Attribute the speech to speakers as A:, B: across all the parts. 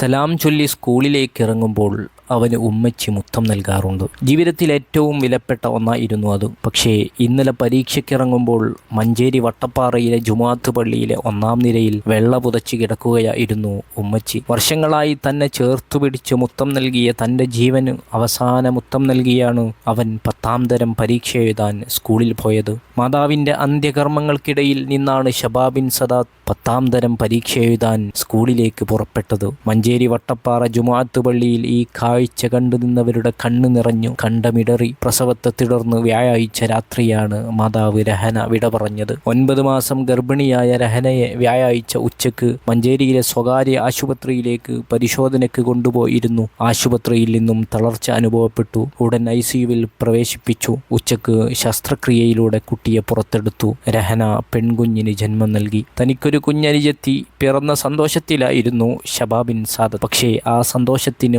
A: സലാം ചൊല്ലി സ്കൂളിലേക്ക് ഇറങ്ങുമ്പോൾ അവന് ഉമ്മച്ചി മുത്തം നൽകാറുണ്ട്. ജീവിതത്തിൽ ഏറ്റവും വിലപ്പെട്ട ഒന്നായിരുന്നു അത്. പക്ഷേ ഇന്നലെ പരീക്ഷയ്ക്കിറങ്ങുമ്പോൾ മഞ്ചേരി വട്ടപ്പാറയിലെ ജുമാത്ത് പള്ളിയിലെ ഒന്നാം നിരയിൽ വെള്ള പുതച്ച് കിടക്കുകയായിരുന്നു ഉമ്മച്ചി. വർഷങ്ങളായി തന്നെ ചേർത്തു പിടിച്ച് മുത്തം നൽകിയ തന്റെ ജീവന് അവസാന മുത്തം നൽകിയാണ് അവൻ പത്താം തരം പരീക്ഷ എഴുതാൻ സ്കൂളിൽ പോയത്. മാതാവിന്റെ അന്ത്യകർമ്മങ്ങൾക്കിടയിൽ നിന്നാണ് ഷബാബിൻ സദാത്ത് പത്താം തരം പരീക്ഷ എഴുതാൻ സ്കൂളിലേക്ക് പുറപ്പെട്ടത്. മഞ്ചേരി വട്ടപ്പാറ ജുമാത്ത് പള്ളിയിൽ ഈ കാഴ്ച കണ്ടു നിന്നവരുടെ കണ്ണു നിറഞ്ഞു കണ്ടമിടറി. പ്രസവത്തെ തുടർന്ന് വ്യാഴാഴ്ച രാത്രിയാണ് മാതാവ് രഹന വിട പറഞ്ഞത്. ഒൻപത് മാസം ഗർഭിണിയായ രഹനയെ വ്യാഴാഴ്ച ഉച്ചയ്ക്ക് മഞ്ചേരിയിലെ സ്വകാര്യ ആശുപത്രിയിലേക്ക് പരിശോധനയ്ക്ക് കൊണ്ടുപോയിരുന്നു. ആശുപത്രിയിൽ നിന്നും തളർച്ച അനുഭവപ്പെട്ടു. ഉടൻ ഐ സിയുവിൽ പ്രവേശിപ്പിച്ചു. ഉച്ചയ്ക്ക് ശസ്ത്രക്രിയയിലൂടെ കുട്ടിയെ പുറത്തെടുത്തു. രഹന പെൺകുഞ്ഞിന് ജന്മം നൽകി. തനിക്കൊരു കുഞ്ഞനുജെത്തി. പിറന്ന സന്തോഷത്തിലായിരുന്നു ഷബാബിൻ സാദത്ത്. പക്ഷേ ആ സന്തോഷത്തിന്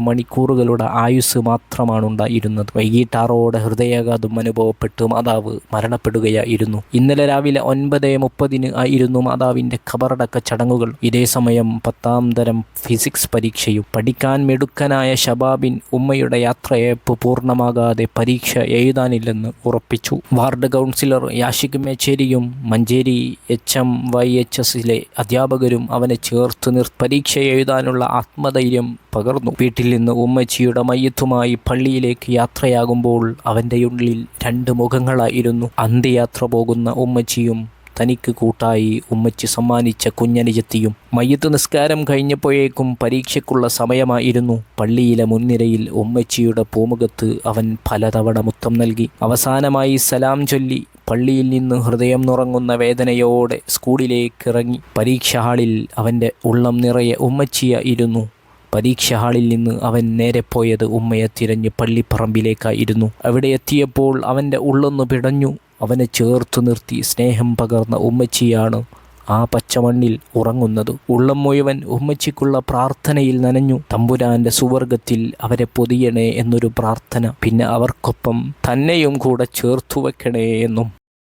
A: മണിക്കൂറുകളുടെ ആയുസ് മാത്രമാണ് ഉണ്ടായിരുന്നത്. വൈകിട്ടാറോടെ ഹൃദയാഘാതം അനുഭവപ്പെട്ട് മാതാവ് മരണപ്പെടുകയായിരുന്നു. ഇന്നലെ രാവിലെ ഒൻപത് മുപ്പതിന് ആയിരുന്നു മാതാവിന്റെ ഖബറടക്ക ചടങ്ങുകൾ. ഇതേ സമയം പത്താം തരം ഫിസിക്സ് പരീക്ഷയും പഠിക്കാൻ മെടുക്കനായ ഷബാബിൻ ഉമ്മയുടെ യാത്രയയപ്പ് പൂർണമാകാതെ പരീക്ഷ എഴുതാനില്ലെന്ന് ഉറപ്പിച്ചു. Ward councillor Yashik മേച്ചേരിയും Manjeri H M Y H എസിലെ അധ്യാപകരും അവനെ ചേർത്ത് നിർ പരീക്ഷ എഴുതാനുള്ള ആത്മധൈര്യം പകർന്നു. വീട്ടിൽ നിന്ന് ഉമ്മച്ചിയുടെ മയ്യത്തുമായി പള്ളിയിലേക്ക് യാത്രയാകുമ്പോൾ അവന്റെ ഉള്ളിൽ രണ്ട് മുഖങ്ങളായിരുന്നു. അന്ത്യയാത്ര പോകുന്ന ഉമ്മച്ചിയും തനിക്ക് കൂട്ടായി ഉമ്മച്ചി സമ്മാനിച്ച കുഞ്ഞനുജത്തിയും. മയ്യത്ത് നിസ്കാരം കഴിഞ്ഞപ്പോഴേക്കും പരീക്ഷയ്ക്കുള്ള സമയമായിരുന്നു. പള്ളിയിലെ മുൻനിരയിൽ ഉമ്മച്ചിയുടെ പൂമുഖത്ത് അവൻ പലതവണ മുത്തം നൽകി. അവസാനമായി സലാം ചൊല്ലി പള്ളിയിൽ നിന്ന് ഹൃദയം നുറങ്ങുന്ന വേദനയോടെ സ്കൂളിലേക്ക് ഇറങ്ങി. പരീക്ഷ ഹാളിൽ അവന്റെ ഉള്ളം നിറയെ ഉമ്മച്ചിയായിരുന്നു. പരീക്ഷ ഹാളിൽ നിന്ന് അവൻ നേരെ പോയത് ഉമ്മയെ തിരഞ്ഞ് പള്ളിപ്പറമ്പിലേക്കായിരുന്നു അവിടെ എത്തിയപ്പോൾ അവന്റെ ഉള്ളൊന്ന് പിടഞ്ഞു. അവനെ ചേർത്തു നിർത്തി സ്നേഹം പകർന്ന ഉമ്മച്ചിയാണ് ആ പച്ചമണ്ണിൽ ഉറങ്ങുന്നത്. ഉള്ളം മുഴുവൻ ഉമ്മച്ചിക്കുള്ള പ്രാർത്ഥനയിൽ നനഞ്ഞു. തമ്പുരാന്റെ സുവർഗത്തിൽ അവരെ പൊതിയണേ എന്നൊരു പ്രാർത്ഥന. പിന്നെ അവർക്കൊപ്പം തന്നെയും കൂടെ ചേർത്തു വെക്കണേ എന്നും.